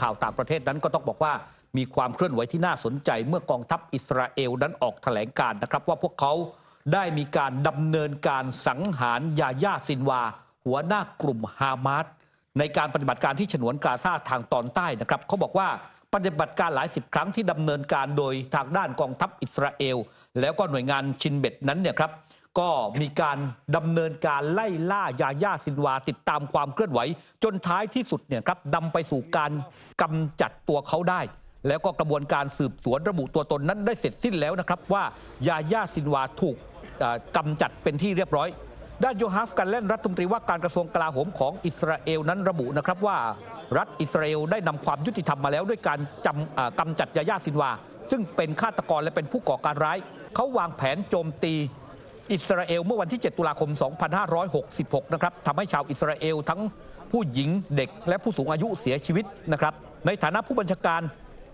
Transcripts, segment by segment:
ข่าวต่างประเทศนั้นก็ต้องบอกว่ามีความเคลื่อนไหวที่น่าสนใจเมื่อกองทัพอิสราเอลนั้นออกแถลงการนะครับ ว่าพวกเขาได้มีการดำเนินการสังหารยาย่าซินวา หัวหน้ากลุ่มฮามาสในการปฏิบัติการที่ฉนวนกาซาทางตอนใต้นะครับเขาบอกว่าปฏิบัติการหลายสิบครั้งที่ดำเนินการโดยทางด้านกองทัพอิสราเอล แล้วก็หน่วยงานชินเบ็ดนั้นเนี่ยครับ ก็มีการดำเนินการไล่ล่ายาย่าซินวาติดตามความเคลื่อนไหว จนท้ายที่สุดเนี่ยครับนำไปสู่การกำจัดตัวเขาได้ แล้วก็กระบวนการสืบสวนระบุตัวตนนั้นได้เสร็จสิ้นแล้วนะครับว่ายาย่าซินวาถูกเอ่อกำจัดเป็นที่เรียบร้อย ด้านโยฮัฟกันเล่นรัฐมนตรีว่าการกระทรวงกลาโหมของอิสราเอลนั้นระบุนะครับว่า รัฐอิสราเอลได้นำความยุติธรรมมาแล้วด้วยการจำเอ่อกำจัดยาย่าซินวา ซึ่งเป็นฆาตกรและเป็นผู้ก่อการร้าย เขาวางแผนโจมตี อิสราเอลเมื่อวันที่ 7 ตุลาคม 2566 นะครับทำให้ชาวอิสราเอลทั้งผู้หญิงเด็กและผู้สูงอายุเสียชีวิตนะครับ ในฐานะผู้บัญชาการ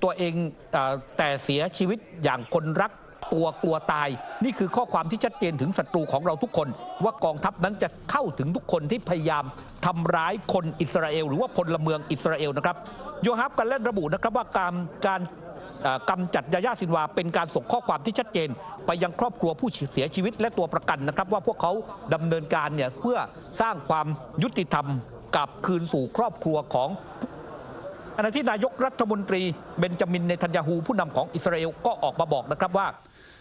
ตัวเองอแต่เสียชีวิตอย่างคนรักตัวกลัวตาย นี่คือข้อความที่ชัดเจนถึงศัตรูของเราทุกคน ว่ากองทัพนั้นจะเข้าถึงทุกคนที่พยายามทำร้ายคนอิสราเอล หรือว่าพลเมืองอิสราเอลนะครับโยฮับกันเล่นระบุนะครับว่าการการ กำจัดยาย่าซินวา เป็นการส่งข้อความที่ชัดเจน ไปยังครอบครัวผู้เสียชีวิตและตัวประกันนะครับ ว่าพวกเขาดำเนินการเนี่ยเพื่อสร้างความยุติธรรมกลับคืนสู่ครอบครัวของขณะที่นายกรัฐมนตรีเบนจามินเนทันยาฮูผู้นำของอิสราเอลก็ออกมาบอกนะครับว่า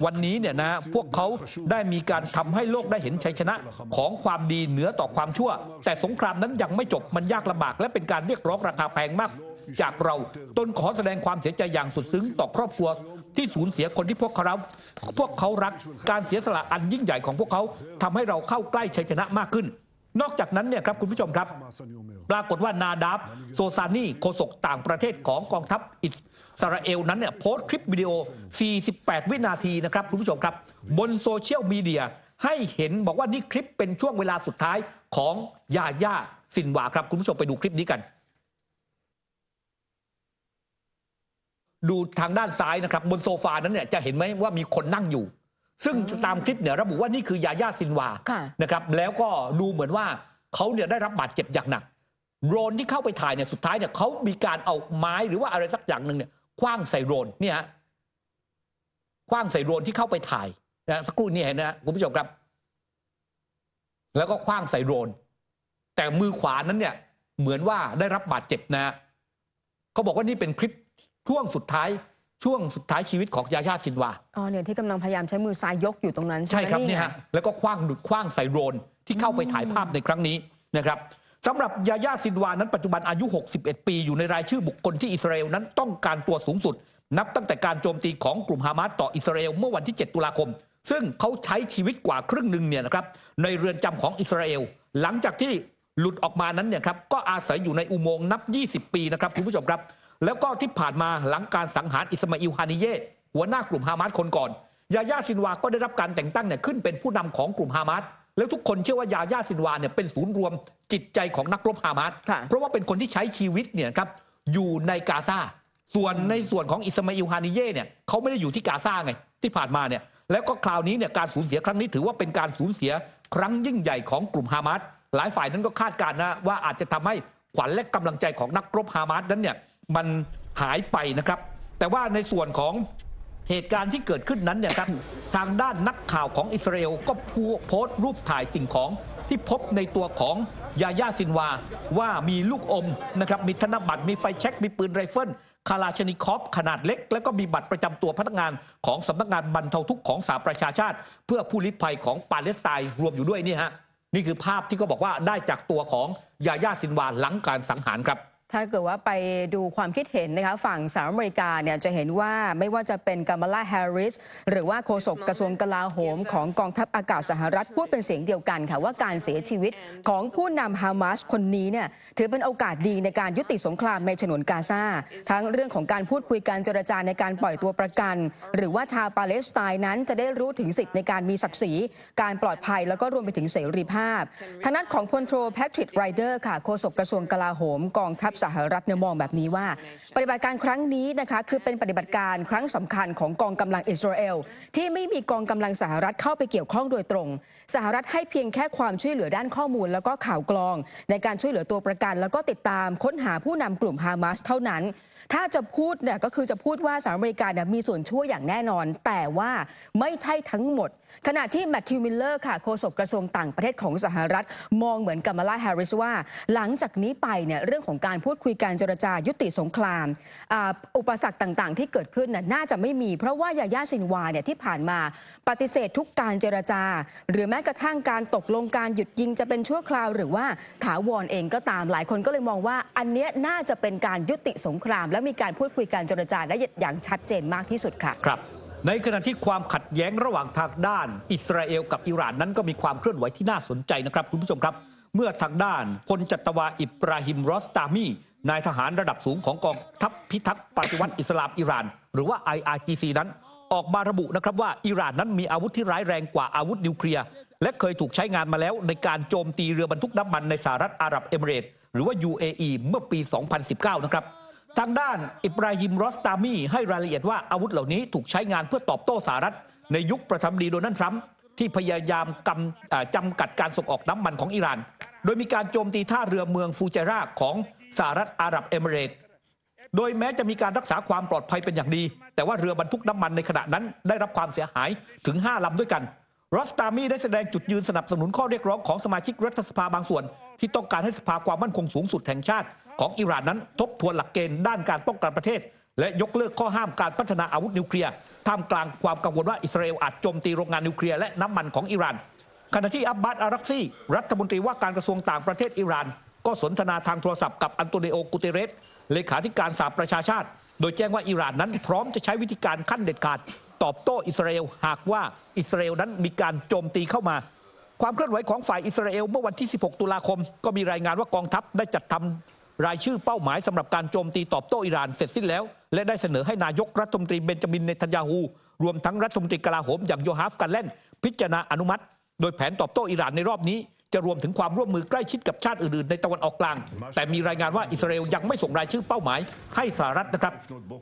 วันนี้เนี่ยนะพวกเขาได้มีการทำให้โลกได้เห็นชัยชนะของความดีเหนือต่อความชั่ว แต่สงครามนั้นยังไม่จบมันยากลำบากและเป็นการเรียกร้องราคาแพงมาก จากเรา ตนขอแสดงความเสียใจอย่างสุดซึ้งต่อครอบครัวที่สูญเสียคนที่พวกเขาพวกเขารักการเสียสละอันยิ่งใหญ่ของพวกเขาทำให้เราเข้าใกล้ชัยชนะมากขึ้น นอกจากนั้นเนี่ยครับคุณผู้ชมครับ ปรากฏว่านาดาบโซซานีโฆษกต่างประเทศของกองทัพอิสราเอลนั้นเนี่ยโพสต์คลิปวิดีโอ 48 วินาทีนะครับคุณผู้ชมครับ บนโซเชียลมีเดียให้เห็นบอกว่านี่คลิปเป็นช่วงเวลาสุดท้ายของยาย่าซินวาครับ คุณผู้ชมไปดูคลิปนี้กัน ดูทางด้านซ้ายนะครับ บนโซฟานั้นเนี่ยจะเห็นไหมว่ามีคนนั่งอยู่ ซึ่งตามคลิปเนี่ยระบุว่านี่คือยาย่าซินวาค่ะ นะครับแล้วก็ดูเหมือนว่าเขาเนี่ยได้รับบาดเจ็บอย่างหนักโดรนที่เข้าไปถ่ายเนี่ยสุดท้ายเนี่ยเขามีการเอาไม้หรือว่าอะไรสักอย่างหนึ่งเนี่ยคว้างใส่โดรนเนี่ยฮะคว้างใส่โดรนที่เข้าไปถ่ายนะสักครู่นี้เห็นนะฮะคุณผู้ชมครับ แล้วก็คว้างใส่โดรน แต่มือขวานั้นเนี่ย เหมือนว่าได้รับบาดเจ็บนะฮะเขาบอกว่านี่เป็นคลิป ช่วงสุดท้ายช่วงสุดท้ายชีวิตของยาย่าซินวาอ๋อเนี่ยที่กำลังพยายามใช้มือซ้ายยกอยู่ตรงนั้น ใช่ใช่ไหมครับนี่นี่ไงฮะแล้วก็คว้างดุดคว้างใส่โดรนที่เข้าไปถ่ายภาพในครั้งนี้นะครับสำหรับยาย่าซินวานั้นปัจจุบันอายุ 61 ปีอยู่ในรายชื่อบุคคลที่อิสราเอลนั้นต้องการตัวสูงสุด นับตั้งแต่การโจมตีของกลุ่มฮามาสต่ออิสราเอลเมื่อวันที่ 7 ตุลาคม ซึ่งเขาใช้ชีวิตกว่าครึ่งหนึ่งเนี่ยนะครับในเรือนจำของอิสราเอล หลังจากที่หลุดออกมานั้นเนี่ยครับก็อาศัยอยู่ในอุโมงค์นับ 20 ปีนะครับคุณผู้ชมครับ แล้วก็ที่ผ่านมาหลังการสังหารอิสมาอิลฮานิเยะหัวหน้ากลุ่มฮามาสคนก่อน ยาย่าซินวาก็ได้รับการแต่งตั้งเนี่ยขึ้นเป็นผู้นำของกลุ่มฮามาสแล้วทุกคนเชื่อว่ายาย่าซินวาเนี่ยเป็นศูนย์รวมจิตใจของนักรบฮามาสค่ะเพราะว่าเป็นคนที่ใช้ชีวิตเนี่ยครับอยู่ในกาซาส่วนในส่วนของอิสมาอิลฮานิเย่เนี่ยเขาไม่ได้อยู่ที่กาซาไงที่ผ่านมาเนี่ยแล้วก็คราวนี้เนี่ยการสูญเสียครั้งนี้ถือว่าเป็นการสูญเสียครั้งยิ่งใหญ่ของกลุ่มฮามาสหลายฝ่ายนั้นก็คาดการณ์นะว่าอาจจะทำให้ขวัญและกำลังใจของนักรบฮามาสนั้นเนี่ย มันหายไปนะครับ แต่ว่าในส่วนของเหตุการณ์ที่เกิดขึ้นนั้นเนี่ยครับทางด้านนักข่าวของอิสราเอลก็โพสต์รูปถ่ายสิ่งของที่พบในตัวของยาย่าซินวา ว่ามีลูกอมนะครับมีธนบัตรมีไฟแช็กมีปืนไรเฟิลคาลาชนิคอฟขนาดเล็ก แล้วก็มีบัตรประจำตัวพนักงานของสำนักงานบรรเทาทุกข์ของสหประชาชาติ เพื่อผู้ลี้ภัยของปาเลสไตน์รวมอยู่ด้วยนี่ฮะนี่คือภาพที่เขาบอกว่าได้จากตัวของยาย่าซินวาหลังการสังหารครับ ถ้าเกิดว่าไปดูความคิดเห็นนะคะฝั่งสหรัฐอเมริกาเนี่ยจะเห็นว่าไม่ว่าจะเป็นกามาลาแฮร์ริส หรือว่าโฆษกกระทรวงกลาโหมของกองทัพอากาศสหรัฐพูดเป็นเสียงเดียวกันค่ะว่าการเสียชีวิตของผู้นำฮามาสคนนี้เนี่ยถือเป็นโอกาสดีในการยุติสงครามในฉนวนกาซาทั้งเรื่องของการพูดคุยการเจรจาในการปล่อยตัวประกัน หรือว่าชาวปาเลสไตน์นั้นจะได้รู้ถึงสิทธิ์ในการมีศักดิ์ศรีการปลอดภัยแล้วก็รวมไปถึงเสรีภาพทางด้านของพลโทแพทริกไรเดอร์ค่ะโฆษกกระทรวงกลาโหมกองทัพสหรัฐเนี่ยมองแบบนี้ว่า ปฏิบัติการครั้งนี้นะคะคือเป็นปฏิบัติการครั้งสำคัญของกองกำลังอิสราเอลที่ไม่มีกองกำลังสหรัฐเข้าไปเกี่ยวข้องโดยตรง สหรัฐให้เพียงแค่ความช่วยเหลือด้านข้อมูล แล้วก็ข่าวกรอง ในการช่วยเหลือตัวประกัน แล้วก็ติดตามค้นหาผู้นำกลุ่มฮามาสเท่านั้น ถ้าจะพูดเนี่ยก็คือจะพูดว่าสหรัฐอเมริกาเนี่ยมีส่วนช่วยอย่างแน่นอน แต่ว่าไม่ใช่ทั้งหมด ขณะที่แมทธิวมิลเลอร์ค่ะโฆษกกระทรวงต่างประเทศของสหรัฐ มองเหมือนกัมมาลาแฮร์ริสว่า หลังจากนี้ไปเนี่ยเรื่องของการพูดคุยการเจรจายุติสงครามออุปสรรคต่างๆ ที่เกิดขึ้นน่ะน่าจะไม่มี เพราะว่ายาย่าซินวาเนี่ยที่ผ่านมาปฏิเสธทุกการเจรจา หรือแม้กระทั่งการตกลงการหยุดยิงจะเป็นชั่วคราว หรือว่าถาวรเองก็ตามหลายคนก็เลยมองว่าอันเนี้ยน่าจะเป็นการยุติสงครามและมีการพูดคุยการเจรจาได้อย่างชัดเจนมากที่สุดค่ะครับในขณะที่ความขัดแย้งระหว่างทางด้านอิสราเอลกับอิหร่านนั้นก็มีความเคลื่อนไหวที่น่าสนใจนะครับคุณผู้ชมครับ เมื่อทางด้านพลจัตวาอิบราฮิมรอสตามีนายทหารระดับสูงของกองทัพพิทักษ์ปฏิวัติอิสลามอิหร่าน หรือว่า IRGC นั้น ออกมาระบุนะครับว่าอิหร่านนั้นมีอาวุธที่ร้ายแรงกว่าอาวุธนิวเคลียร์ และเคยถูกใช้งานมาแล้วในการโจมตีเรือบรรทุกน้ำมันในสหรัฐอาหรับเอมิเรตหรือว่า UAE เมื่อปี 2019 นะครับ ทางด้านอิบราฮิมรอสตามีให้รายละเอียดว่าอาวุธเหล่านี้ถูกใช้งานเพื่อตอบโต้สหรัฐ ในยุคประธานาธิบดีโดนัลด์ทรัมป์ที่พยายามกำจำกัดการส่งออกน้ำมันของอิหร่าน โดยมีการโจมตีท่าเรือเมืองฟูเจราของสหรัฐอาหรับเอมิเรตส์โดยแม้จะมีการรักษาความปลอดภัยเป็นอย่างดี แต่ว่าเรือบรรทุกน้ำมันในขณะนั้นได้รับความเสียหายถึง 5ลำด้วยกันรอสตามีได้แสดงจุดยืนสนับสนุนข้อเรียกร้องของสมาชิกรัฐสภาบางส่วน ที่ต้องการให้สภาความมั่นคงสูงสุดแห่งชาติ ของอิหร่านนั้น ทบทวนหลักเกณฑ์ด้านการป้องกันประเทศ และยกเลิกข้อห้ามการพัฒนาอาวุธนิวเคลียร์ท่ามกลางความกังวลว่าอิสราเอลอาจโจมตีโรงงานนิวเคลียร์และน้ำมันของอิหร่านขณะที่อับบาสอารักซีรัฐมนตรีว่าการกระทรวงต่างประเทศอิหร่าน ก็สนทนาทางโทรศัพท์กับอันโตนิโอกุเตเรสเลขาธิการสหประชาชาติ โดยแจ้งว่าอิหร่านนั้นพร้อมจะใช้วิธีการขั้นเด็ดขาด ตอบโต้อิสราเอลหากว่าอิสราเอลนั้นมีการโจมตีเข้ามา ความเคลื่อนไหวของฝ่ายอิสราเอลเมื่อวันที่ 16 ตุลาคม ก็มีรายงานว่ากองทัพได้จัดทำ รายชื่อเป้าหมายสำหรับการโจมตีตอบโต้อิหร่านเสร็จสิ้นแล้ว และได้เสนอให้นายกรัฐมนตรีเบนจามินเนทันยาฮูรวมทั้งรัฐมนตรีกลาโหมอย่างโยฮาฟกันแลนพิจารณาอนุมัติ โดยแผนตอบโต้อิหร่านในรอบนี้ จะรวมถึงความร่วมมือใกล้ชิดกับชาติอื่นๆ ในตะวันออกกลาง แต่มีรายงานว่าอิสราเอลยังไม่ส่งรายชื่อเป้าหมายให้สหรัฐนะครับ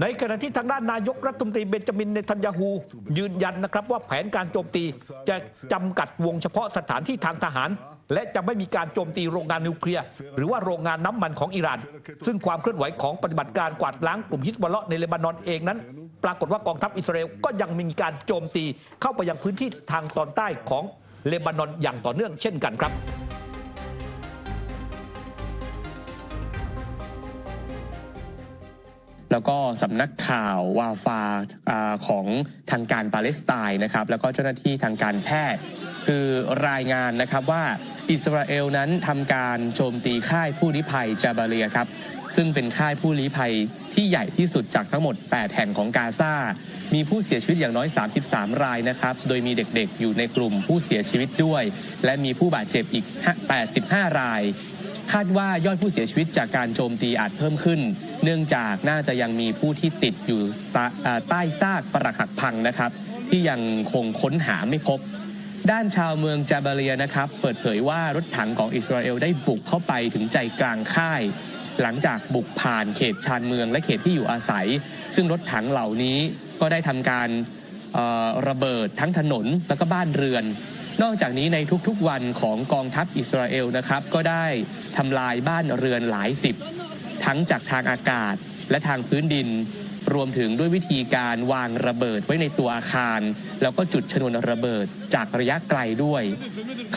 ในขณะที่ทางด้านนายกรัฐมนตรีเบนจามินเนทันยาฮูยืนยันนะครับว่าแผนการโจมตีจะจำกัดวงเฉพาะสถานที่ทางทหาร และจะไม่มีการโจมตีโรงงานนิวเคลียร์หรือว่าโรงงานน้ำมันของอิหร่าน ซึ่งความเคลื่อนไหวของปฏิบัติการกวาดล้างกลุ่มฮิสบอลเลาะในเลบานอนเองนั้น ปรากฏว่ากองทัพอิสราเอลก็ยังมีการโจมตีเข้าไปยังพื้นที่ทางตอนใต้ของเลบานอนอย่างต่อเนื่องเช่นกันครับแล้วก็สำนักข่าววาฟาอาของทางการปาเลสไตน์นะครับ แล้วก็เจ้าหน้าที่ทางการแพทย์ คือรายงานนะครับว่าอิสราเอลนั้นทำการโจมตีค่ายผู้ลี้ภัยจาบาเลียครับ ซึ่งเป็นค่ายผู้ลี้ภัยที่ใหญ่ที่สุดจากทั้งหมด 8 แห่งของกาซา มีผู้เสียชีวิตอย่างน้อย 33 รายนะครับ โดยมีเด็กๆ อยู่ในกลุ่มผู้เสียชีวิตด้วย และมีผู้บาดเจ็บอีก 85 ราย คาดว่ายอดผู้เสียชีวิตจากการโจมตีอาจเพิ่มขึ้น เนื่องจากน่าจะยังมีผู้ที่ติดอยู่ใต้อ่าใต้ซากปรักหักพังนะครับ ที่ยังคงค้นหาไม่พบ ด้านชาวเมืองจาบาเลียนะครับ เปิดเผยว่ารถถังของอิสราเอลได้บุกเข้าไปถึงใจกลางค่าย หลังจากบุกผ่านเขตชานเมืองและเขตที่อยู่อาศัย ซึ่งรถถังเหล่านี้ก็ได้ทำการระเบิดทั้งถนนแล้วก็บ้านเรือน นอกจากนี้ในทุกๆวันของกองทัพอิสราเอลนะครับ ก็ได้ทำลายบ้านเรือนหลายสิบ ทั้งจากทางอากาศและทางพื้นดิน รวมถึงด้วยวิธีการวางระเบิดไว้ในตัวอาคาร แล้วก็จุดชนวนระเบิดจากระยะไกลด้วย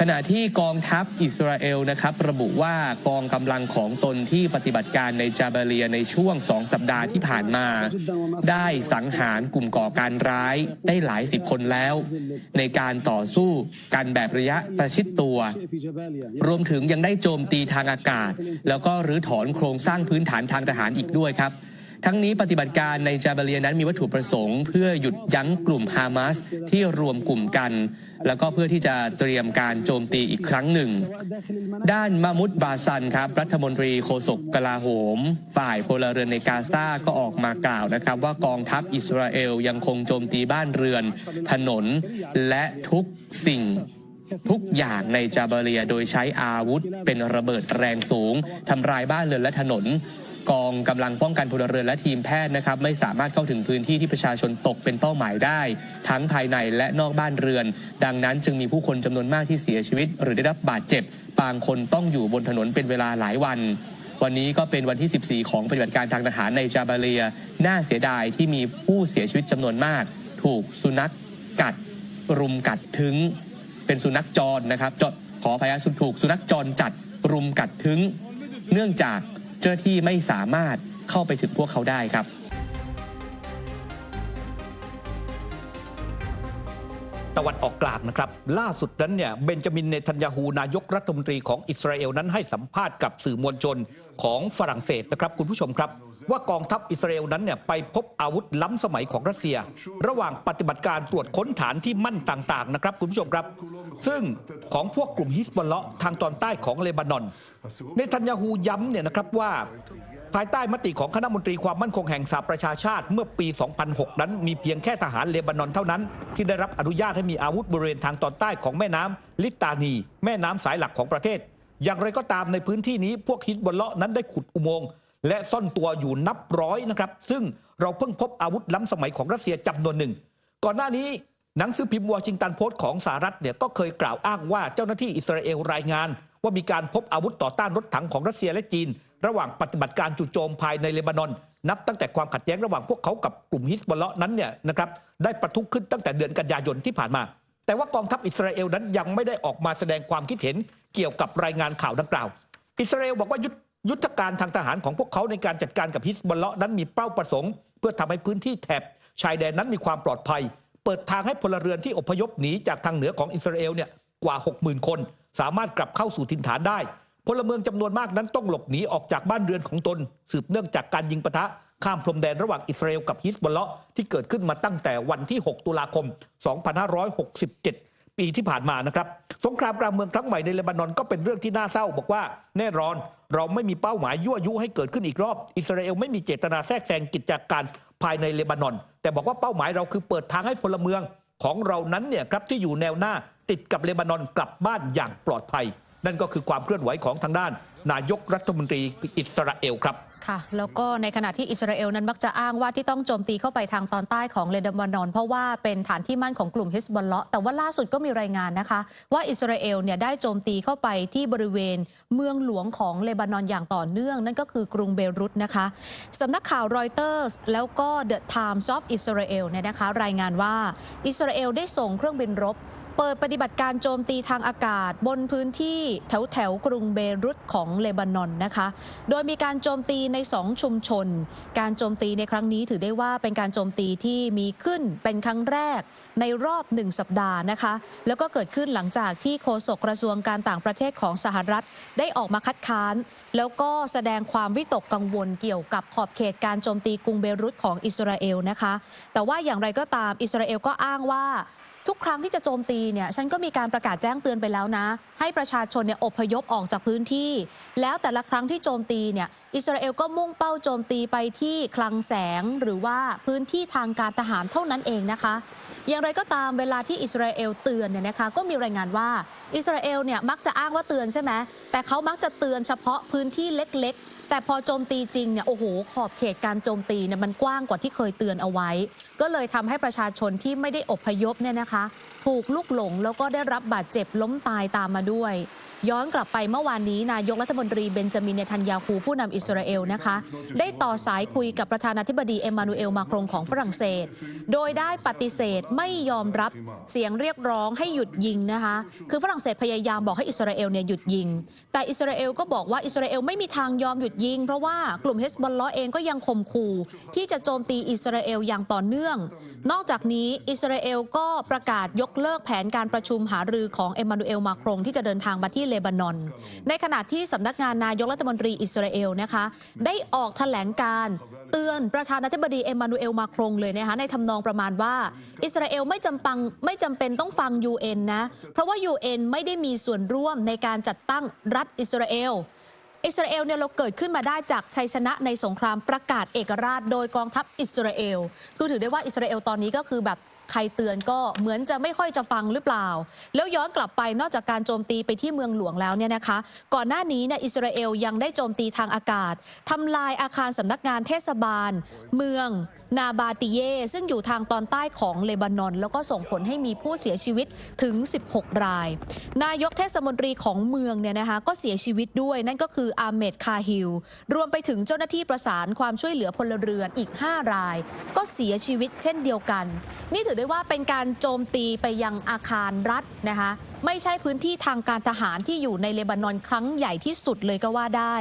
ขณะที่กองทัพอิสราเอลนะครับ ระบุว่ากองกำลังของตนที่ปฏิบัติการในจาบาเลียในช่วงสองสัปดาห์ที่ผ่านมา ได้สังหารกลุ่มก่อการร้ายได้หลายสิบคนแล้ว ในการต่อสู้กันแบบระยะประชิดตัว รวมถึงยังได้โจมตีทางอากาศ แล้วก็รื้อถอนโครงสร้างพื้นฐานทางทหารอีกด้วยครับ ทั้งนี้ปฏิบัติการในจาบาเลียนั้นมีวัตถุประสงค์ เพื่อหยุดยั้งกลุ่มฮามาสที่รวมกลุ่มกัน แล้วก็เพื่อที่จะเตรียมการโจมตีอีกครั้งหนึ่ง ด้านมามุดบาซันครับ รัฐมนตรีโฆษกกลาโหม ฝ่ายพลเรือนในกาซาก็ออกมากล่าวนะครับ ว่ากองทัพอิสราเอลยังคงโจมตีบ้านเรือน ถนนและทุกสิ่งทุกอย่างในจาบาเลียโดยใช้อาวุธเป็นระเบิดแรงสูงทำลายบ้านเรือนและถนน กองกำลังป้องกันพลเรือนและทีมแพทย์นะครับไม่สามารถเข้าถึงพื้นที่ที่ประชาชนตกเป็นเป้าหมายได้ ทั้งภายในและนอกบ้านเรือน ดังนั้นจึงมีผู้คนจำนวนมากที่เสียชีวิต หรือได้รับบาดเจ็บ บางคนต้องอยู่บนถนนเป็นเวลาหลายวันวันนี้ก็เป็นวันที่ 14 ของปฏิบัติการทางทหารในจาบาเลีย น่าเสียดายที่มีผู้เสียชีวิตจำนวนมาก ถูกสุนัขกัด รุมกัดถึง เป็นสุนัขจรนะครับจดขออภัยนสุถูกสุนัขจรจัดรุมกัดถึง เนื่องจาก จ้าหน้าที่ไม่สามารถเข้าไปถึงพวกเขาได้ครับตะวันออกกลางนะครับ ล่าสุดนั้นเนี่ยเบนจามินเนทันยาฮูนายกรัฐมนตรีของอิสราเอลนั้นให้สัมภาษณ์กับสื่อมวลชน ของฝรั่งเศสนะครับคุณผู้ชมครับ ว่ากองทัพอิสราเอลนั้นเนี่ยไปพบอาวุธล้ำสมัยของรัสเซีย ระหว่างปฏิบัติการตรวจค้นฐานที่มั่นต่างๆนะครับคุณผู้ชมครับ ซึ่งของพวกกลุ่มฮิสบอลเลาะห์ทางตอนใต้ของเลบานอนเนทันยาฮูย้ำเนี่ยนะครับว่าภายใต้มติของคณะมนตรีความมั่นคงแห่งสหประชาชาติเมื่อปี 2006 นั้น มีเพียงแค่ทหารเลบานอนเท่านั้น ที่ได้รับอนุญาตให้มีอาวุธบริเวณทางตอนใต้ของแม่น้ำลิตานี แม่น้ำสายหลักของประเทศ อย่างไรก็ตามในพื้นที่นี้พวกฮิตบอลเลาะห์นั้นได้ขุดอุโมงค์และซ่อนตัวอยู่นับร้อยนะครับ ซึ่งเราเพิ่งพบอาวุธล้ำสมัยของรัสเซียจำนวนหนึ่ง ก่อนหน้านี้หนังสือพิมพ์วอชิงตันโพสต์ของสหรัฐเนี่ยก็เคยกล่าวอ้างว่าเจ้าหน้าที่อิสราเอลรายงาน ว่ามีการพบอาวุธต่อต้านรถถังของรัสเซียและจีน ระหว่างปฏิบัติการจู่โจมภายในเลบานอน นับตั้งแต่ความขัดแย้งระหว่างพวกเขากับกลุ่มฮิสบอลเลาะห์นั้นเนี่ยนะครับได้ประทุขึ้นตั้งแต่เดือนกันยายนที่ผ่านมา แต่ว่ากองทัพอิสราเอลนั้นยังไม่ได้ออกมาแสดงความคิดเห็น เกี่ยวกับรายงานข่าวดังกล่าว อิสราเอลบอกว่ายุทธยุทธการทางทหารของพวกเขาในการจัดการกับฮิสบอลเลาะนั้นมีเป้าประสงค์ เพื่อทำให้พื้นที่แถบชายแดนนั้นมีความปลอดภัย เปิดทางให้พลเรือนที่อพยพหนีจากทางเหนือของอิสราเอลเนี่ยกว่า 60,000 คน สามารถกลับเข้าสู่ถิ่นฐานได้ พลเมืองจำนวนมากนั้นต้องหลบหนีออกจากบ้านเรือนของตน สืบเนื่องจากการยิงปะทะข้ามพรมแดนระหว่างอิสราเอลกับฮิสบอลเลาะที่เกิดขึ้นมาตั้งแต่วันที่ 6 ตุลาคม 2567 ปีที่ผ่านมานะครับ สงครามกลางเมืองครั้งใหม่ในเลบานอนก็เป็นเรื่องที่น่าเศร้าบอกว่าแน่นอน เราไม่มีเป้าหมายยั่วยุให้เกิดขึ้นอีกรอบ อิสราเอลไม่มีเจตนาแทรกแซงกิจการภายในเลบานอน แต่บอกว่าเป้าหมายเราคือเปิดทางให้พลเมืองของเรานั้นเนี่ยครับที่อยู่แนวหน้าติดกับเลบานอนกลับบ้านอย่างปลอดภัย นั่นก็คือความเคลื่อนไหวของทางด้าน นายกรัฐมนตรีอิสราเอลครับ ค่ะ แล้วก็ในขณะที่อิสราเอลนั้นมักจะอ้างว่าที่ต้องโจมตีเข้าไปทางตอนใต้ของเลบานอน เพราะว่าเป็นฐานที่มั่นของกลุ่มฮิสบอลเลาะห์แต่ว่าล่าสุดก็มีรายงานนะคะ ว่าอิสราเอลเนี่ยได้โจมตีเข้าไปที่บริเวณเมืองหลวงของเลบานอนอย่างต่อเนื่อง นั่นก็คือกรุงเบรุตนะคะสำนักข่าวรอยเตอร์สแล้วก็ The Times of Israel เนี่ยนะคะ รายงานว่าอิสราเอลได้ส่งเครื่องบินรบ เปิดปฏิบัติการโจมตีทางอากาศบนพื้นที่แถวแถวกรุงเบรุตของเลบานอนนะคะ โดยมีการโจมตีใน2ชุมชน การโจมตีในครั้งนี้ถือได้ว่าเป็นการโจมตีที่มีขึ้นเป็นครั้งแรกในรอบหนึ่งสัปดาห์นะคะ แล้วก็เกิดขึ้นหลังจากที่โฆษกกระทรวงการต่างประเทศของสหรัฐได้ออกมาคัดค้าน แล้วก็แสดงความวิตกกังวลเกี่ยวกับขอบเขตการโจมตีกรุงเบรุตของอิสราเอลนะคะ แต่ว่าอย่างไรก็ตามอิสราเอลก็อ้างว่า ทุกครั้งที่จะโจมตีเนี่ยฉันก็มีการประกาศแจ้งเตือนไปแล้วนะ ให้ประชาชนเนี่ยอพยพออกจากพื้นที่ แล้วแต่ละครั้งที่โจมตีเนี่ยอิสราเอลก็มุ่งเป้าโจมตีไปที่คลังแสงหรือว่าพื้นที่ทางการทหารเท่านั้นเองนะคะ อย่างไรก็ตามเวลาที่อิสราเอลเตือนเนี่ยนะคะก็มีรายงานว่าอิสราเอลเนี่ยมักจะอ้างว่าเตือนใช่ไหมแต่เขามักจะเตือนเฉพาะพื้นที่เล็ก แต่พอโจมตีจริงเนี่ยโอ้โหขอบเขตการโจมตีเนี่ยมันกว้างกว่าที่เคยเตือนเอาไว้ ก็เลยทำให้ประชาชนที่ไม่ได้อบพยพเนี่ยนะคะ ถูกลุกหลงแล้วก็ได้รับบาดเจ็บล้มตายตามมาด้วย ย้อนกลับไปเมื่อวานนี้นายกรัฐมนตรีเบนจามินเนทันยาฮูผู้นำอิสราเอลนะคะ ได้ต่อสายคุยกับประธานาธิบดีเอมมานูเอลมาครงของฝรั่งเศส โดยได้ปฏิเสธไม่ยอมรับเสียงเรียกร้องให้หยุดยิงนะคะ คือฝรั่งเศสพยายามบอกให้อิสราเอลเนี่ยหยุดยิง แต่อิสราเอลก็บอกว่าอิสราเอลไม่มีทางยอมหยุดยิง เพราะว่ากลุ่มเฮสบอลล์เองก็ยังข่มขู่ที่จะโจมตีอิสราเอลอย่างต่อเนื่อง นอกจากนี้อิสราเอลก็ประกาศยกเลิกแผนการประชุมหารือของเอมมานูเอลมาครงที่จะเดินทางมาที่เลบานอน ในขณะที่สำนักงานนายกรัฐมนตรีอิสราเอลนะคะ ได้ออกแถลงการณ์เตือนประธานาธิบดีเอมมานูเอลมาครงเลยนะคะในทำนองประมาณว่า อิสราเอลไม่จำปังไม่จำเป็นต้องฟัง UN นะ เพราะว่า UN ไม่ได้มีส่วนร่วมในการจัดตั้งรัฐอิสราเอลอิสราเอลเนี่ยเราเกิดขึ้นมาได้จากชัยชนะในสงครามประกาศเอกราช โดยกองทัพอิสราเอล คือถือได้ว่าอิสราเอลตอนนี้ก็คือแบบ ใครเตือนก็เหมือนจะไม่ค่อยจะฟังหรือเปล่า แล้วย้อนกลับไปนอกจากการโจมตีไปที่เมืองหลวงแล้วเนี่ยนะคะ ก่อนหน้านี้เนี่ยอิสราเอลยังได้โจมตีทางอากาศทำลายอาคารสำนักงานเทศบาล เมืองนาบาติเย ซึ่งอยู่ทางตอนใต้ของเลบานอน แล้วก็ส่งผลให้มีผู้เสียชีวิตถึง 16 ราย นายกเทศมนตรีของเมืองเนี่ยนะคะก็เสียชีวิตด้วยนั่นก็คืออาเมดคาฮิลรวมไปถึงเจ้าหน้าที่ประสานความช่วยเหลือพลเรือนอีก 5 ราย ก็เสียชีวิตเช่นเดียวกันนี่ถือได้ว่าเป็นการโจมตีไปยังอาคารรัฐนะคะ ไม่ใช่พื้นที่ทางการทหารที่อยู่ในเลบานอนครั้งใหญ่ที่สุดเลยก็ว่าได้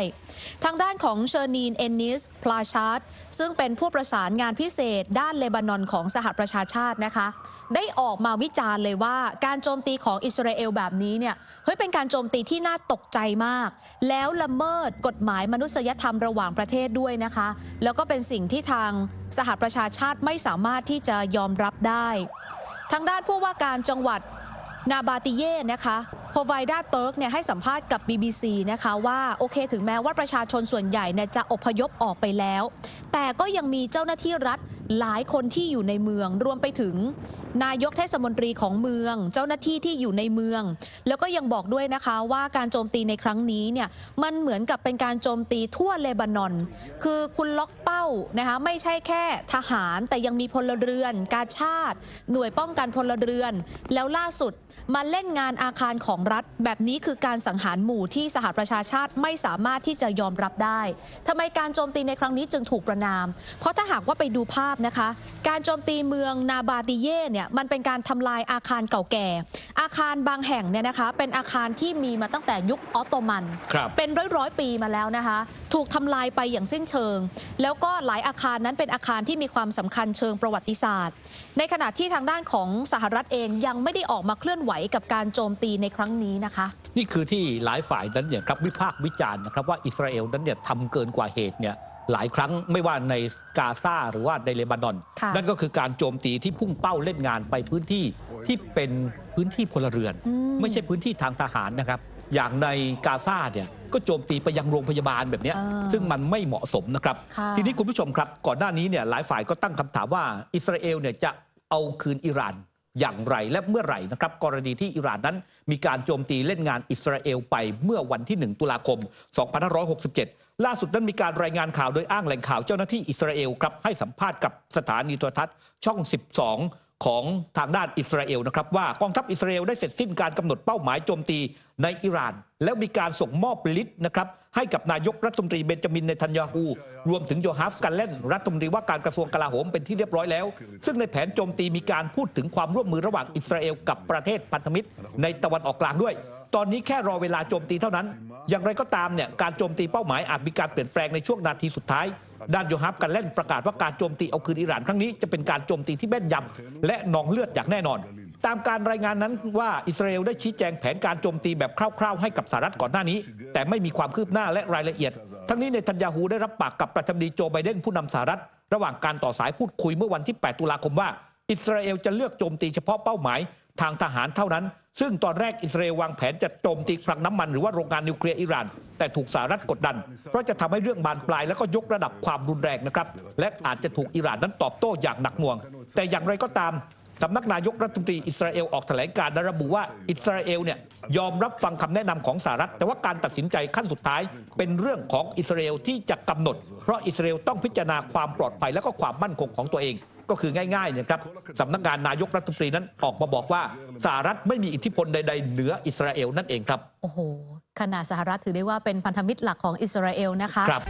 ทางด้านของเชอร์นีนเอนนิสพลาชาร์ดซึ่งเป็นผู้ประสานงานพิเศษ ด้านเลบานอนของสหประชาชาตินะคะ ได้ออกมาวิจารณ์เลยว่าการโจมตีของอิสราเอลแบบนี้เนี่ยเฮ้ยเป็นการโจมตีที่น่าตกใจมาก แล้วละเมิดกฎหมายมนุษยธรรมระหว่างประเทศด้วยนะคะ แล้วก็เป็นสิ่งที่ทางสหประชาชาติไม่สามารถที่จะยอมรับได้ ทางด้านผู้ว่าการจังหวัด นาบาติเย่นะคะโฮไวดาเติร์กเนี่ยให้สัมภาษณ์กับ BBC นะคะว่าโอเคถึงแม้ว่าประชาชนส่วนใหญ่เนี่ยจะอพยพออกไปแล้ว แต่ก็ยังมีเจ้าหน้าที่รัฐหลายคนที่อยู่ในเมืองรวมไปถึง นายกเทศมนตรีของเมือง เจ้าหน้าที่ที่อยู่ในเมือง แล้วก็ยังบอกด้วยนะคะว่าการโจมตีในครั้งนี้เนี่ยมันเหมือนกับเป็นการโจมตีทั่วเลบานอน คือคุณล็อกเป้านะคะไม่ใช่แค่ทหารแต่ยังมีพลเรือน กาชาติ หน่วยป้องกันพลเรือน แล้วล่าสุด มาเล่นงานอาคารของรัฐ แบบนี้คือการสังหารหมู่ที่สหประชาชาติไม่สามารถที่จะยอมรับได้ทำไมการโจมตีในครั้งนี้จึงถูกประนาม เพราะถ้าหากว่าไปดูภาพนะคะ การโจมตีเมืองนาบาติเย่เนี่ยมันเป็นการทำลายอาคารเก่าแก่ อาคารบางแห่งเนี่ยนะคะ เป็นอาคารที่มีมาตั้งแต่ยุคออตโตมันครับเป็นร้อยร้อยๆปีมาแล้วนะคะ ถูกทำลายไปอย่างสิ้นเชิง แล้วก็หลายอาคารนั้นเป็นอาคารที่มีความสำคัญเชิงประวัติศาสตร์ ในขณะที่ทางด้านของสหรัฐเองยังไม่ได้ออกมาเคลื่อนไหวกับการโจมตีในครั้งนี้นะคะ นี่คือที่หลายฝ่ายนั้นเนี่ยครับวิพากษ์วิจารณ์นะครับว่าอิสราเอลนั้นเนี่ยทำเกินกว่าเหตุเนี่ยหลายครั้งไม่ว่าในกาซาหรือว่าในเลบานอนค่ะนั่นก็คือการโจมตีที่พุ่งเป้าเล่นงานไปพื้นที่ที่เป็นพื้นที่พลเรือนอืมไม่ใช่พื้นที่ทางทหารนะครับ อย่างในกาซาเนี่ยก็โจมตีไปยังโรงพยาบาลแบบเนี้ยอ่าซึ่งมันไม่เหมาะสมนะครับค่ะทีนี้คุณผู้ชมครับ ก่อนหน้านี้เนี่ยหลายฝ่ายก็ตั้งคำถามว่าอิสราเอลเนี่ยจะเอาคืนอิหร่าน อย่างไรและเมื่อไหร่นะครับกรณีที่อิหร่านนั้น มีการโจมตีเล่นงานอิสราเอลไปเมื่อวันที่ 1 ตุลาคม 2567 ล่าสุดนั้นมีการรายงานข่าวโดยอ้างแหล่งข่าวเจ้าหน้าที่อิสราเอลครับให้สัมภาษณ์กับสถานีโทรทัศน์ช่อง 12 ของทางด้านอิสราเอลนะครับว่ากองทัพอิสราเอลได้เสร็จสิ้นการกำหนดเป้าหมายโจมตีในอิหร่าน แล้วมีการส่งมอบลิสต์นะครับให้กับนายกรัฐมนตรีเบนจามินเนทันยาฮูรวมถึงโยฮัฟกันเล่นรัฐมนตรีว่าการกระทรวงกลาโหมเป็นที่เรียบร้อยแล้ว ซึ่งในแผนโจมตีมีการพูดถึงความร่วมมือระหว่างอิสราเอลกับประเทศพันธมิตร ในตะวันออกกลางด้วย ตอนนี้แค่รอเวลาโจมตีเท่านั้น อย่างไรก็ตามเนี่ยการโจมตีเป้าหมายอาจมีการเปลี่ยนแปลงในช่วงนาทีสุดท้าย ด้านโยฮับกันเล่นประกาศว่าการโจมตีเอาคืนอิหร่านครั้งนี้จะเป็นการโจมตีที่แม่นยำและนองเลือดอย่างแน่นอน ตามการรายงานนั้นว่าอิสราเอลได้ชี้แจงแผนการโจมตีแบบคร่าว ๆ ให้กับสหรัฐก่อนหน้านี้ แต่ไม่มีความคืบหน้าและรายละเอียด ทั้งนี้ในทันยาฮูได้รับปากกับประธานาธิบดีโจไบเดนผู้นำสหรัฐ ระหว่างการต่อสายพูดคุยเมื่อวันที่ 8 ตุลาคมว่า อิสราเอลจะเลือกโจมตีเฉพาะเป้าหมาย ทางทหารเท่านั้น ซึ่งตอนแรกอิสราเอลวางแผนจะโจมตีคลังน้ำมันหรือว่าโรงงานนิวเคลียร์อิหร่าน แต่ถูกสหรัฐกดดัน เพราะจะทำให้เรื่องบานปลายแล้วก็ยกระดับความรุนแรงนะครับ และอาจจะถูกอิหร่านนั้นตอบโต้อย่างหนักหน่วง แต่อย่างไรก็ตามสำนักนายกรัฐมนตรีอิสราเอลออกแถลงการณ์ระบุว่าอิสราเอลเนี่ยยอมรับฟังคำแนะนำของสหรัฐ แต่ว่าการตัดสินใจขั้นสุดท้าย เป็นเรื่องของอิสราเอลที่จะกำหนด เพราะอิสราเอลต้องพิจารณาความปลอดภัยและก็ความมั่นคงของตัวเอง ก็คือง่ายๆเนี่ยครับสำนักงานนายกรัฐมนตรีนั้นออกมาบอกว่าสหรัฐไม่มีอิทธิพลใด ๆ เหนืออิสราเอลนั่นเองครับ โอ้โห ขนาดสหรัฐถือได้ว่าเป็นพันธมิตรหลักของอิสราเอลนะคะครับ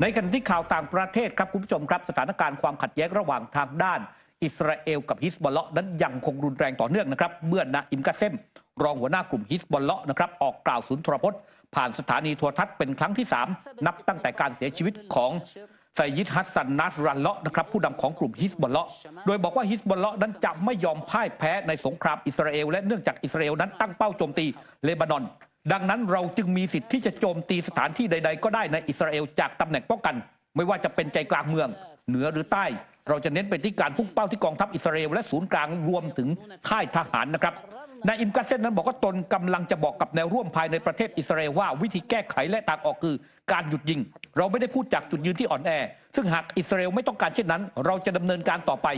ในขณะที่ข่าวต่างประเทศครับคุณผู้ชมครับ สถานการณ์ความขัดแย้งระหว่างทางด้าน อิสราเอลกับฮิสบอลเลาะห์นั้นยังคงรุนแรงต่อเนื่องนะครับ เมื่อนาอิมกาเซม รองหัวหน้ากลุ่มฮิสบอลเลาะนะครับออกกล่าวสุนทรพจน์ ผ่านสถานีโทรทัศน์เป็นครั้งที่ 3 นับตั้งแต่การเสียชีวิตของไซยิดฮัสซันนัสรันเลาะนะครับผู้นำของกลุ่มฮิสบอลเลาะโดยบอกว่าฮิสบอลเลาะนั้นจะไม่ยอมพ่ายแพ้ในสงครามอิสราเอลและเนื่องจากอิสราเอลนั้นตั้งเป้าโจมตีเลบานอน ดังนั้นเราจึงมีสิทธิ์ที่จะโจมตีสถานที่ใด ๆ ก็ได้ในอิสราเอลจากตำแหน่งป้องกัน ไม่ว่าจะเป็นใจกลางเมือง เหนือหรือใต้ เราจะเน้นไปที่การพุ่งเป้าที่กองทัพอิสราเอลและศูนย์กลางรวมถึงค่ายทหารนะครับ นายอิมกาเซนนั้นบอกว่าตนกำลังจะบอกกับแนวร่วมภายในประเทศอิสราเอลว่าวิธีแก้ไขและทางออกคือการหยุดยิง เราไม่ได้พูดจากจุดยืนที่อ่อนแอ ซึ่งหากอิสราเอลไม่ต้องการเช่นนั้น เราจะดำเนินการต่อไป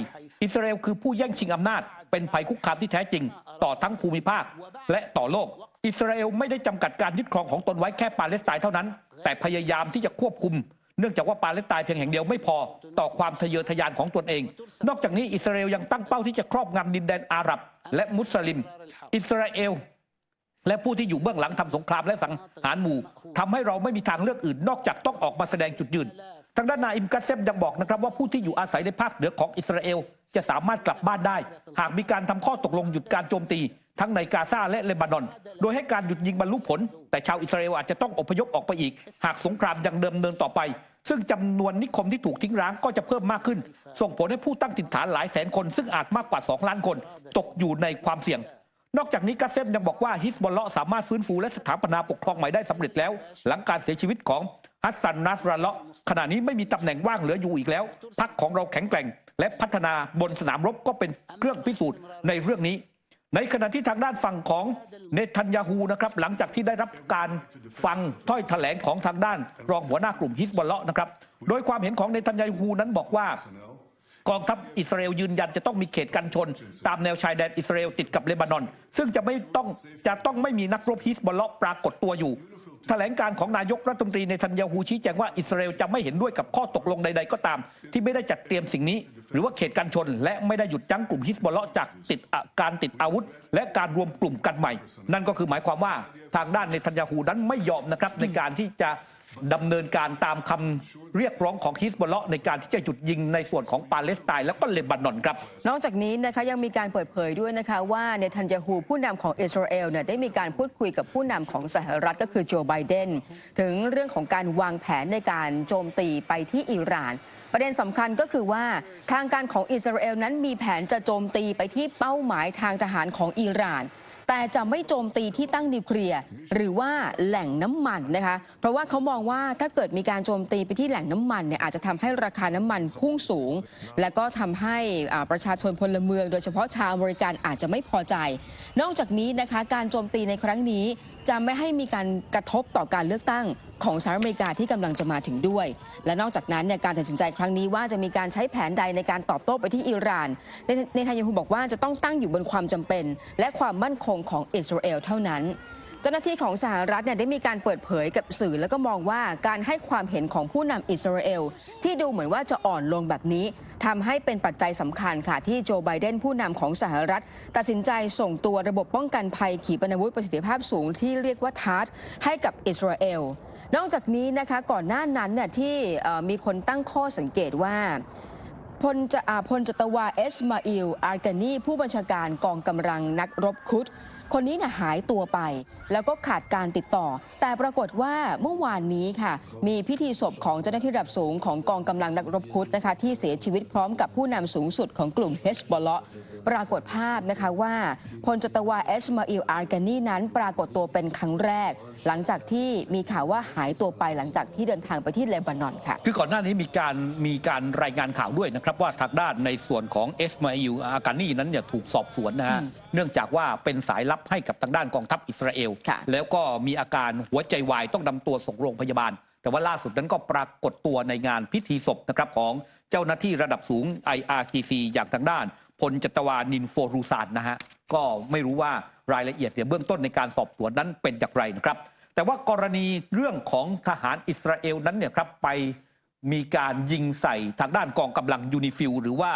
อิสราเอลคือผู้แย่งชิงอำนาจ เป็นภัยคุกคามที่แท้จริง ต่อทั้งภูมิภาคและต่อโลก อิสราเอลไม่ได้จำกัดการยึดครองของตนไว้แค่ปาเลสไตน์เท่านั้น แต่พยายามที่จะควบคุมเนื่องจากว่าปาเลสไตน์เพียงแห่งเดียวไม่พอต่อความทะเยอทะยานของตนเอง นอกจากนี้อิสราเอลยังตั้งเป้าที่จะครอบงำดินแดนอาหรับ และมุสลิม อิสราเอล และผู้ที่อยู่เบื้องหลังทำสงครามและสังหารหมู่ทำให้เราไม่มีทางเลือกอื่น นอกจากต้องออกมาแสดงจุดยืนทางด้านนายอิมกัสเซมยังบอกนะครับว่าผู้ที่อยู่อาศัยในภาคเหนือของอิสราเอล จะสามารถกลับบ้านได้ หากมีการทำข้อตกลงหยุดการโจมตี ทั้งในกาซาและเลบานอน โดยให้การหยุดยิงบรรลุผล แต่ชาวอิสราเอลอาจจะต้องอพยพออกไปอีก หากสงครามยังเดิมเนินต่อไป ซึ่งจำนวนนิคมที่ถูกทิ้งร้างก็จะเพิ่มมากขึ้น ส่งผลให้ผู้ตั้งถิ่นฐานหลายแสนคน ซึ่งอาจมากกว่า 2 ล้านคน ตกอยู่ในความเสี่ยง นอกจากนี้กัสเซมยังบอกว่าฮิสบอลเลาะสามารถฟื้นฟูและสถาปนาปกครองใหม่ได้สำเร็จแล้ว หลังการเสียชีวิตของฮัสซันนัสราเลาะขณะนี้ไม่มีตำแหน่งว่างเหลืออยู่อีกแล้วพรรคของเราแข็งแกร่ง และพัฒนาบนสนามรบก็เป็นเครื่องพิสูจน์ในเรื่องนี้ ในขณะที่ทางด้านฝั่งของเนทันยาฮูนะครับหลังจากที่ได้รับการฟังถ้อยแถลงของทางด้าน รองหัวหน้ากลุ่มฮิสบอลเลาะนะครับโดยความเห็นของเนทันยาฮูนั้นบอกว่ากองทัพอิสราเอลยืนยันจะต้องมีเขตกันชน ตามแนวชายแดนอิสราเอลติดกับเลบานอน ซึ่งจะไม่ต้องจะต้องไม่มีนักรบฮิสบอลเลาะปรากฏตัวอยู่แถลงการของนายกรัฐมนตรีในทันยาฮูชี้แจงว่าอิสราเอลจะไม่เห็นด้วยกับข้อตกลงใด ๆ ก็ตาม ที่ไม่ได้จัดเตรียมสิ่งนี้ หรือว่าเขตกันชน และไม่ได้หยุดยั้งกลุ่มฮิสบอลเลาะจากติดอะการติดอาวุธ และการรวมกลุ่มกันใหม่ นั่นก็คือหมายความว่าทางด้านในทันยาฮูนั้นไม่ยอมนะครับในการที่จะดำเนินการตามคำเรียกร้องของฮิสบอลเลาะในการที่จะหยุดยิงในส่วนของปาเลสไตน์แล้วก็เลบานอนครับ นอกจากนี้นะคะยังมีการเปิดเผยด้วยนะคะว่าเนทันยาฮูผู้นำของอิสราเอลเนี่ยได้มีการพูดคุยกับผู้นำของสหรัฐก็คือโจไบเดนถึงเรื่องของการวางแผนในการโจมตีไปที่อิหร่าน ประเด็นสำคัญก็คือว่าทางการของอิสราเอลนั้นมีแผนจะโจมตีไปที่เป้าหมายทางทหารของอิหร่าน แต่จะไม่โจมตีที่ตั้งนิวเคลียร์หรือว่าแหล่งน้ำมันนะคะ เพราะว่าเขามองว่าถ้าเกิดมีการโจมตีไปที่แหล่งน้ำมันเนี่ยอาจจะทำให้ราคาน้ำมันพุ่งสูง และก็ทำให้ประชาชนพลเมือง โดยเฉพาะชาวอเมริกันอาจจะไม่พอใจ นอกจากนี้นะคะการโจมตีในครั้งนี้จะไม่ให้มีการกระทบต่อการเลือกตั้ง ของสหรัฐอเมริกาที่กำลังจะมาถึงด้วย และนอกจากนั้นเนี่ยการตัดสินใจครั้งนี้ว่าจะมีการใช้แผนใดในการตอบโต้ไปที่อิหร่านในในทางยาฮูบอกว่าจะต้องตั้งอยู่บนความจำเป็น และความมั่นคงของอิสราเอลเท่านั้นเจ้าหน้าที่ของสหรัฐเนี่ยได้มีการเปิดเผยกับสื่อแล้วก็มองว่าการให้ความเห็นของผู้นำอิสราเอล ที่ดูเหมือนว่าจะอ่อนลงแบบนี้ทำให้เป็นปัจจัยสำคัญค่ะ ที่โจไบเดนผู้นำของสหรัฐ ตัดสินใจส่งตัวระบบป้องกันภัยขีปนาวุธประสิทธิภาพสูงที่เรียกว่าทาร์ให้กับอิสราเอล นอกจากนี้นะคะก่อนหน้านั้นเนี่ยที่มีคนตั้งข้อสังเกตว่าพลจะอาพลจตวาเอสมาอิลอาร์กานีผู้บัญชาการกองกำลังนักรบคุดคนนี้น่ะหายตัวไป แล้วก็ขาดการติดต่อ แต่ปรากฏว่าเมื่อวานนี้ค่ะ มีพิธีศพของเจ้าหน้าที่ระดับสูงของกองกำลังนักรบคุดนะคะที่เสียชีวิตพร้อมกับผู้นำสูงสุดของกลุ่มเฮสบอลเลาะ ปรากฏภาพนะคะว่าพลจตวาเอสมาอิลอาร์กานีนั้นปรากฏตัวเป็นครั้งแรก หลังจากที่มีข่าวว่าหายตัวไปหลังจากที่เดินทางไปที่เลบานอนค่ะ คือก่อนหน้านี้มีการมีการรายงานข่าวด้วยนะครับว่าทางด้านในส่วนของเอสมาอิลอากานีนั้นเนี่ยถูกสอบสวนนะฮะเนื่องจากว่าเป็นสายลับให้กับทางด้านกองทัพอิสราเอลค่ะแล้วก็มีอาการหัวใจวายต้องนำตัวส่งโรงพยาบาล แต่ว่าล่าสุดนั้นก็ปรากฏตัวในงานพิธีศพนะครับของเจ้าหน้าที่ระดับสูง IRGC อย่างทางด้าน พลจัตวานินโฟรูซานนะฮะก็ไม่รู้ว่ารายละเอียดเนี่ยเบื้องต้นในการสอบสวนนั้นเป็นอย่างไรนะครับ แต่ว่ากรณีเรื่องของทหารอิสราเอลนั้นเนี่ยครับไปมีการยิงใส่ทางด้านกองกำลังยูนิฟิลหรือว่า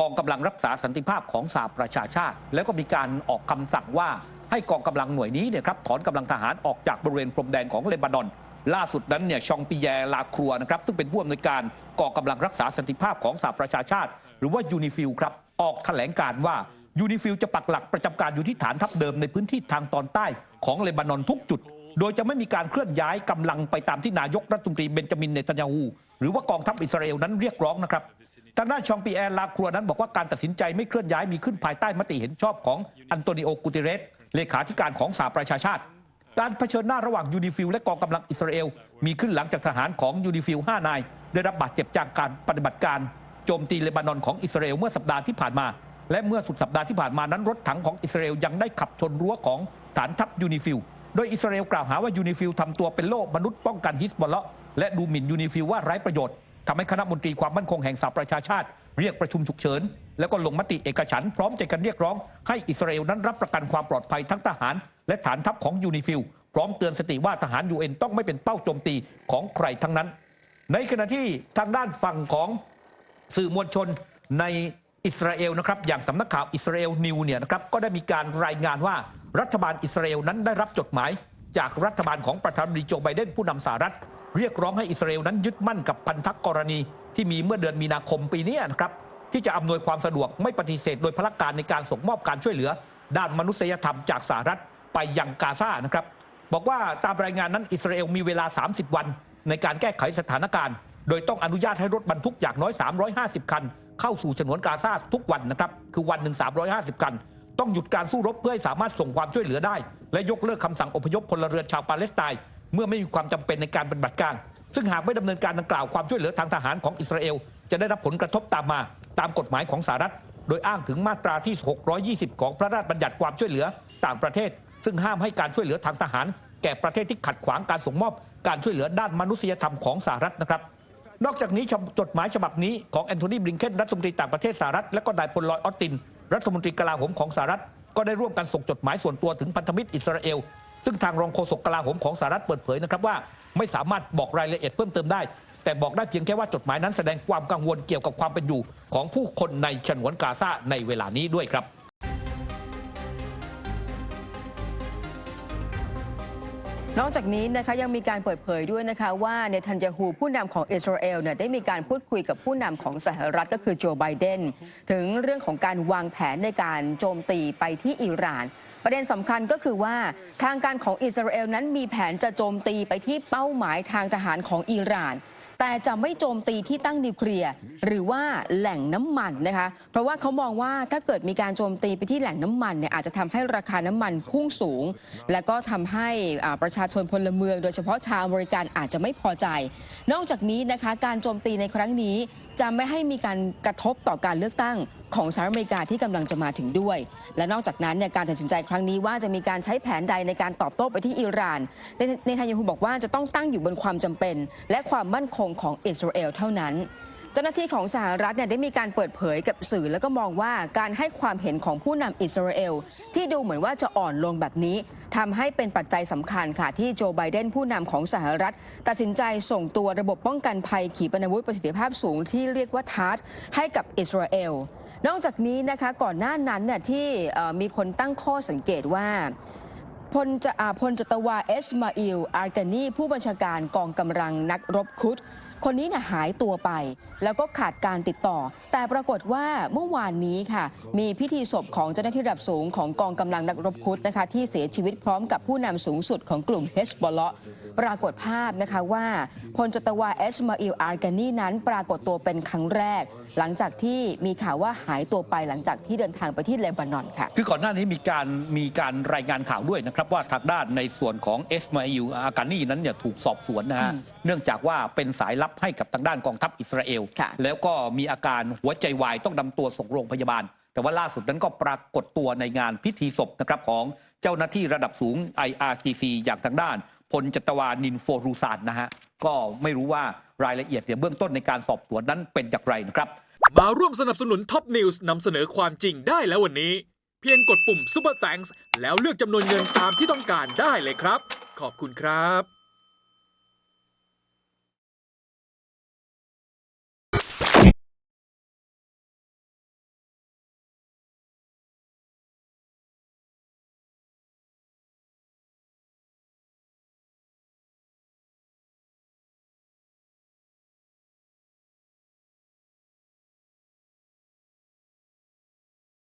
กองกำลังรักษาสันติภาพของสหประชาชาติ แล้วก็มีการออกคำสั่งว่าให้กองกำลังหน่วยนี้เนี่ยครับถอนกำลังทหารออกจากบริเวณพรมแดนของเลบานอน ล่าสุดนั้นเนี่ยชองปิแยลาครัวนะครับซึ่งเป็นผู้อำนวยการกองกำลังรักษาสันติภาพของสหประชาชาติ หรือว่ายูนิฟิลครับ ออกแถลงการว่ายูนิฟิลจะปักหลักประจำการอยู่ที่ฐานทัพเดิมในพื้นที่ทางตอนใต้ของเลบานอนทุกจุด โดยจะไม่มีการเคลื่อนย้ายกำลังไปตามที่นายกรัฐมนตรีเบนจามินเนตันยาฮูหรือว่ากองทัพอิสราเอลนั้นเรียกร้องนะครับ ทางด้านชองปีแอร์ลาครัวนั้นบอกว่าการตัดสินใจไม่เคลื่อนย้ายมีขึ้นภายใต้มติเห็นชอบของอันโตนิโอกูเตเรสเลขาธิการของสหประชาชาติ การเผชิญหน้าระหว่างยูนิฟิลและกองกำลังอิสราเอลมีขึ้นหลังจากทหารของยูนิฟิล5นายได้รับบาดเจ็บจากการปฏิบัติการ โจมตีเลบานอนของอิสราเอลเมื่อสัปดาห์ที่ผ่านมา และเมื่อสุดสัปดาห์ที่ผ่านมานั้นรถถังของอิสราเอลยังได้ขับชนรั้วของฐานทัพยูนิฟิลโดยอิสราเอลกล่าวหาว่ายูนิฟิลทำตัวเป็นโล่มนุษย์ป้องกันฮิสบอลเลาะและดูหมิ่นยูนิฟิลว่าไร้ประโยชน์ทำให้คณะมนตรีความมั่นคงแห่งสหประชาชาติ เรียกประชุมฉุกเฉิน แล้วก็ลงมติเอกฉันพร้อมใจกันเรียกร้อง ให้อิสราเอลนั้นรับประกันความปลอดภัยทั้งทหาร และฐานทัพของยูนิฟิลพร้อมเตือนสติว่าทหารยูเอ็นต้องไม่เป็นเป้าโจมตีของใครทั้งนั้น ในขณะที่ทางด้านฝั่งของ สื่อมวลชนในอิสราเอลนะครับอย่างสำนักข่าวอิสราเอลนิวเนี่ยนะครับก็ได้มีการรายงานว่ารัฐบาลอิสราเอลนั้นได้รับจดหมาย จากรัฐบาลของประธานาธิบดีโจไบเดนผู้นำสหรัฐ เรียกร้องให้อิสราเอลนั้นยึดมั่นกับพันธกรณี ที่มีเมื่อเดือนมีนาคมปีนี้นะครับที่จะอำนวยความสะดวกไม่ปฏิเสธโดยพลการในการส่งมอบการช่วยเหลือ ด้านมนุษยธรรมจากสหรัฐไปยังกาซานะครับบอกว่าตามรายงานนั้นอิสราเอลมีเวลา 30 วัน ในการแก้ไขสถานการณ์ โดยต้องอนุญาตให้รถบรรทุกอย่างน้อย 350 คัน เข้าสู่ฉนวนกาซาทุกวันนะครับ คือวันหนึ่ง350 คัน ต้องหยุดการสู้รบเพื่อให้สามารถส่งความช่วยเหลือได้ และยกเลิกคำสั่งอพยพพลเรือนชาวปาเลสไตน์เมื่อไม่มีความจำเป็นในการปฏิบัติการ ซึ่งหากไม่ดำเนินการดังกล่าวความช่วยเหลือทางทหารของอิสราเอลจะได้รับผลกระทบตามมา ตามกฎหมายของสหรัฐ โดยอ้างถึงมาตราที่ 620 ของพระราชบัญญัติความช่วยเหลือต่างประเทศ ซึ่งห้ามให้การช่วยเหลือทางทหาร แก่ประเทศที่ขัดขวางการส่งมอบการช่วยเหลือด้านมนุษยธรรมของสหรัฐนะครับ นอกจากนี้จดหมายฉบับนี้ของแอนโทนีบลิงเคนรัฐมนตรีต่างประเทศสหรัฐและก็นายพลลอยออสติน รัฐมนตรีกลาโหมของสหรัฐ ก็ได้ร่วมกันส่งจดหมายส่วนตัวถึงพันธมิตรอิสราเอล ซึ่งทางรองโฆษกกลาโหมของสหรัฐเปิดเผยนะครับว่าไม่สามารถบอกรายละเอียดเพิ่มเติมได้ แต่บอกได้เพียงแค่ว่าจดหมายนั้นแสดงความกังวลเกี่ยวกับความเป็นอยู่ของผู้คนในฉนวนกาซาในเวลานี้ด้วยครับ นอกจากนี้นะคะยังมีการเปิดเผยด้วยนะคะว่าเนทันยาฮูผู้นำของอิสราเอลเนี่ยได้มีการพูดคุยกับผู้นำของสหรัฐก็คือโจไบเดนถึงเรื่องของการวางแผนในการโจมตีไปที่อิหร่าน ประเด็นสำคัญก็คือว่าทางการของอิสราเอลนั้นมีแผนจะโจมตีไปที่เป้าหมายทางทหารของอิหร่าน แต่จะไม่โจมตีที่ตั้งนิวเคลียร์หรือว่าแหล่งน้ำมันนะคะ เพราะว่าเขามองว่าถ้าเกิดมีการโจมตีไปที่แหล่งน้ำมันเนี่ยอาจจะทำให้ราคาน้ำมันพุ่งสูง และก็ทำให้ประชาชนพลเมือง โดยเฉพาะชาวอเมริกันอาจจะไม่พอใจ นอกจากนี้นะคะการโจมตีในครั้งนี้ จะไม่ให้มีการกระทบต่อการเลือกตั้งของสหรัฐอเมริกาที่กำลังจะมาถึงด้วย และนอกจากนั้นเนี่ยการตัดสินใจครั้งนี้ว่าจะมีการใช้แผนใดในการตอบโต้ไปที่อิหร่านในทานยาฮูบอกว่าจะต้องตั้งอยู่บนความจำเป็น และความมั่นคงของอิสราเอลเท่านั้น จ้าหน้าที่ของสหรัฐเนี่ยได้มีการเปิดเผยกับสื่อแล้วก็มองว่าการให้ความเห็นของผู้นำอิสราเอล ที่ดูเหมือนว่าจะอ่อนลงแบบนี้ทำให้เป็นปัจจัยสำคัญค่ะ ที่โจไบเดนผู้นำของสหรัฐ ตัดสินใจส่งตัวระบบป้องกันภัยขีปนาวุธประสิทธิภาพสูงที่เรียกว่าทาร์ให้กับอิสราเอลนอกจากนี้นะคะก่อนหน้านั้นเนี่ยที่มีคนตั้งข้อสังเกตว่าพลจะอาพลจตวาเอสมาอิลอาร์กานีผู้บัญชาการกองกำลังนักรบคุด คนนี้เนี่ยหายตัวไป แล้วก็ขาดการติดต่อ แต่ปรากฏว่าเมื่อวานนี้ค่ะ มีพิธีศพของเจ้าหน้าที่ระดับสูงของกองกำลังนักรบคุดนะคะที่เสียชีวิตพร้อมกับผู้นำสูงสุดของกลุ่มเฮสบอลเลาะ ปรากฏภาพนะคะว่าพลจตวาเอสมาอิลอาร์กานีนั้นปรากฏตัวเป็นครั้งแรก หลังจากที่มีข่าวว่าหายตัวไปหลังจากที่เดินทางไปที่เลบานอนค่ะ คือก่อนหน้านี้มีการมีการรายงานข่าวด้วยนะครับว่าทางด้านในส่วนของเอสมาอิลอาการนีนั้นเนี่ยถูกสอบสวนนะฮะเนื่องจากว่าเป็นสายลับให้กับทางด้านกองทัพอิสราเอลค่ะแล้วก็มีอาการหัวใจวายต้องนำตัวส่งโรงพยาบาล แต่ว่าล่าสุดนั้นก็ปรากฏตัวในงานพิธีศพนะครับของเจ้าหน้าที่ระดับสูง IRGC อย่างทางด้าน พลจัตวานินโฟรูซานนะฮะก็ไม่รู้ว่ารายละเอียดเนี่ยเบื้องต้นในการสอบสวนนั้นเป็นอย่างไรนะครับ มาร่วมสนับสนุนท็อปนิวส์นำเสนอความจริงได้แล้ววันนี้ เพียงกดปุ่ม Super Thanks แล้วเลือกจำนวนเงินตามที่ต้องการได้เลยครับ ขอบคุณครับ